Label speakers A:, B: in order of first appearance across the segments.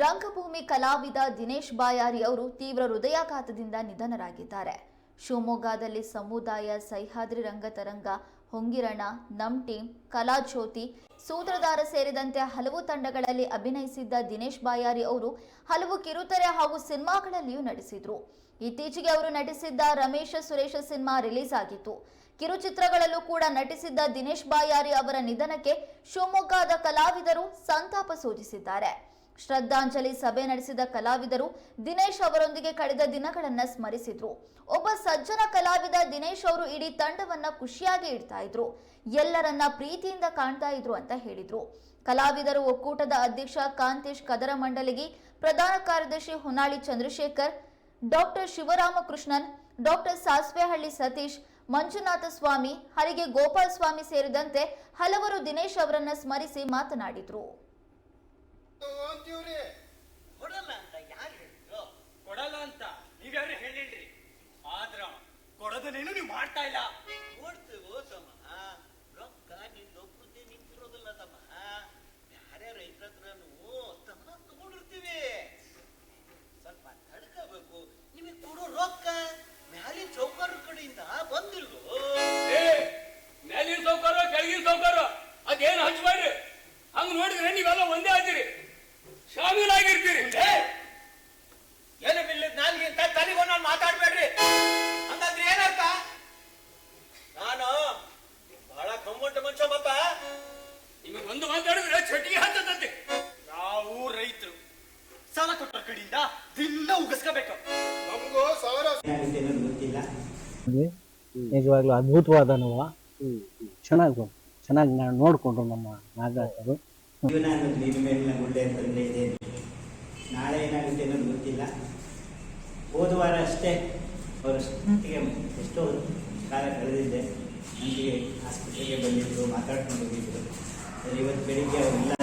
A: ರಂಗಭೂಮಿ ಕಲಾವಿದ ದಿನೇಶ್ ಬಾಯಾರಿ ಅವರು ತೀವ್ರ ಹೃದಯಾಘಾತದಿಂದ ನಿಧನರಾಗಿದ್ದಾರೆ. ಶಿವಮೊಗ್ಗದಲ್ಲಿ ಸಮುದಾಯ ಸಹ್ಯಾದ್ರಿ ರಂಗತರಂಗ ಹೊಂಗಿರಣ ನಮ್ ಟೀಮ್ ಕಲಾಜ್ಯೋತಿ ಸೂತ್ರಧಾರ ಸೇರಿದಂತೆ ಹಲವು ತಂಡಗಳಲ್ಲಿ ಅಭಿನಯಿಸಿದ್ದ ದಿನೇಶ್ ಬಾಯಾರಿ ಅವರು ಹಲವು ಕಿರುತೆರೆ ಹಾಗೂ ಸಿನಿಮಾಗಳಲ್ಲಿಯೂ ನಟಿಸಿದ್ರು. ಇತ್ತೀಚೆಗೆ ಅವರು ನಟಿಸಿದ್ದ ರಮೇಶ ಸುರೇಶ ಸಿನಿಮಾ ರಿಲೀಸ್ ಆಗಿತ್ತು ಕಿರುಚಿತ್ರಗಳಲ್ಲೂ ಕೂಡ ನಟಿಸಿದ್ದ ದಿನೇಶ್ ಬಾಯಾರಿ ಅವರ ನಿಧನಕ್ಕೆ ಶಿವಮೊಗ್ಗದ ಕಲಾವಿದರು ಸಂತಾಪ ಸೂಚಿಸಿದ್ದಾರೆ. ಶ್ರದ್ಧಾಂಜಲಿ ಸಭೆ ನಡೆಸಿದ ಕಲಾವಿದರು ದಿನೇಶ್ ಅವರೊಂದಿಗೆ ಕಳೆದ ದಿನಗಳನ್ನ ಸ್ಮರಿಸಿದ್ರು. ಒಬ್ಬ ಸಜ್ಜನ ಕಲಾವಿದ ದಿನೇಶ್ ಅವರು ಇಡೀ ತಂಡವನ್ನ ಖುಷಿಯಾಗಿ ಇಡ್ತಾ ಇದ್ರು. ಎಲ್ಲರನ್ನ ಪ್ರೀತಿಯಿಂದ ಕಾಣ್ತಾ ಇದ್ರು ಅಂತ ಹೇಳಿದ್ರು. ಕಲಾವಿದರು ಒಕ್ಕೂಟದ ಅಧ್ಯಕ್ಷ ಕಾಂತೇಶ್ ಕದರ ಮಂಡಳಿಗೆ ಪ್ರಧಾನ ಕಾರ್ಯದರ್ಶಿ ಹೊನ್ನಾಳಿ ಚಂದ್ರಶೇಖರ್, ಡಾಕ್ಟರ್ ಶಿವರಾಮಕೃಷ್ಣನ್, ಡಾಕ್ಟರ್ ಸಾಸ್ವೆಹಳ್ಳಿ ಸತೀಶ್, ಮಂಜುನಾಥ ಸ್ವಾಮಿ, ಹರಿಗೆ ಗೋಪಾಲ್ ಸ್ವಾಮಿ ಸೇರಿದಂತೆ ಹಲವರು ದಿನೇಶ್ ಅವರನ್ನ ಸ್ಮರಿಸಿ ಮಾತನಾಡಿದ್ರು.
B: ಅಂತೀವ್ರಿ.
C: ಕೊಡಲ್ಲ ಅಂತ ಯಾರು ಹೇಳಿದ್ರು?
D: ಕೊಡಲ್ಲ ಅಂತ ನೀವ್ಯಾರು ಹೇಳಿಲ್ರಿ. ಆದ್ರ ಕೊಡೋದನ್ನೇನು ನೀವು ಮಾಡ್ತಾ ಇಲ್ಲ.
C: ಕೊಡ್ತೀವೋ ತಮ್ಮ. ರೊಕ್ಕ ನಿಂದೊಬ್ಬರದ್ದೇ ನಿಂತಿರೋದಿಲ್ಲ ತಮ್ಮ. ಬ್ಯಾರೆ ರೈತರ ಹತ್ರನು ತಮ್ಮ ತಗೊಂಡಿರ್ತೀವಿ. ಸ್ವಲ್ಪ ತಡ್ಕೋಬೇಕು. ನಿಮಗೆ ಕೊಡೋ ರೊಕ್ಕ ಮ್ಯಾಲಿನ ಚೌಕಾರ ಕಡೆಯಿಂದ ಬಂದಿಲ್ವೋ?
D: ಏ ಮೇಲಿನ ಸೌಕರ್ಯ ಕೆಳಗಿನ ಸೌಕರ್ಯ ಅದೇನು ಹಚ್ಬೇಡ್ರಿ ಹಂಗ ನೋಡಿದ್ರೆ ನೀವೆಲ್ಲ ಒಂದೇ ಆದಿರಿ ಶಾಮೀಲಾಗಿರ್ತೀರಿ.
C: ಏ, ಏನು ಬಿಲ್ಲಿದ್ ನಾಲ್ಗಿಂತ ತಲೆಗೋ ನಾನು ಮಾತಾಡ್ಬೇಡ್ರಿ. ಹಂಗಂದ್ರೆ ಏನರ್ಥ? ನಾನು ಬಹಳ ಕಂಬಂಟ ಮನುಷ್ಯ ಮತ್ತ
D: ನಿಮಗೆ ಒಂದು ಮಾತಾಡಿದ್ರೆ ಚಟಿಗೆ ಹತ್ತದಂತೆ ನಾವು ರೈತರು. ಸಾಲ ಕೊಟ್ಟ ಕಡೆಯಿಂದ ದಿನ ಉಗಿಸ್ಕೋಬೇಕು.
B: ನಮಗೂ ಸಾವಿರ
E: ಗೊತ್ತಿಲ್ಲ?
F: ನಿಜವಾಗ್ಲೂ ಅದ್ಭುತವಾದ ನೋವ ಚೆನ್ನಾಗಿ ಚೆನ್ನಾಗಿ ನೋಡ್ಕೊಂಡ್ರು ನಮ್ಮ ನಾಗರಾಜರು.
E: ಜೀವನ ಅನ್ನೋದು ನೀರಿನ ಮೇಲಿನ ಗುಡ್ಡೆ ಅಂತಂದ್ರೆ ಇದೆ ಗೊತ್ತಿಲ್ಲ ಹೋದ ವಾರ ಅಷ್ಟೇ ಅವರಷ್ಟೊತ್ತಿಗೆ ಎಷ್ಟೋ ಕಾಲ ಕಳೆದಿದ್ದೆ. ನನಗೆ ಆಸ್ಪತ್ರೆಗೆ ಬಂದಿದ್ದು ಮಾತಾಡ್ಕೊಂಡು ಹೋಗಿದ್ರು. ಆದರೆ ಇವತ್ತು ಬೆಳಿಗ್ಗೆ ಅವರೆಲ್ಲ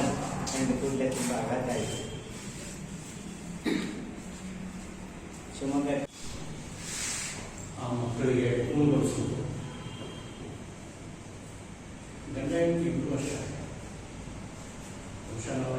E: ಕಂಡು ಕೂಡಲೇ ತುಂಬ ಆಘಾತ ಆಯಿತು. ಶಿವಮೊಗ್ಗ
G: ಮಕ್ಕಳಿಗೆ ಮುಂದುವರಿಸುವುದು ಗಂಡ ಹೆಂಡತಿ ಇಬ್ಬರು ವರ್ಷ. ಬಹುಶಃ ನಾವು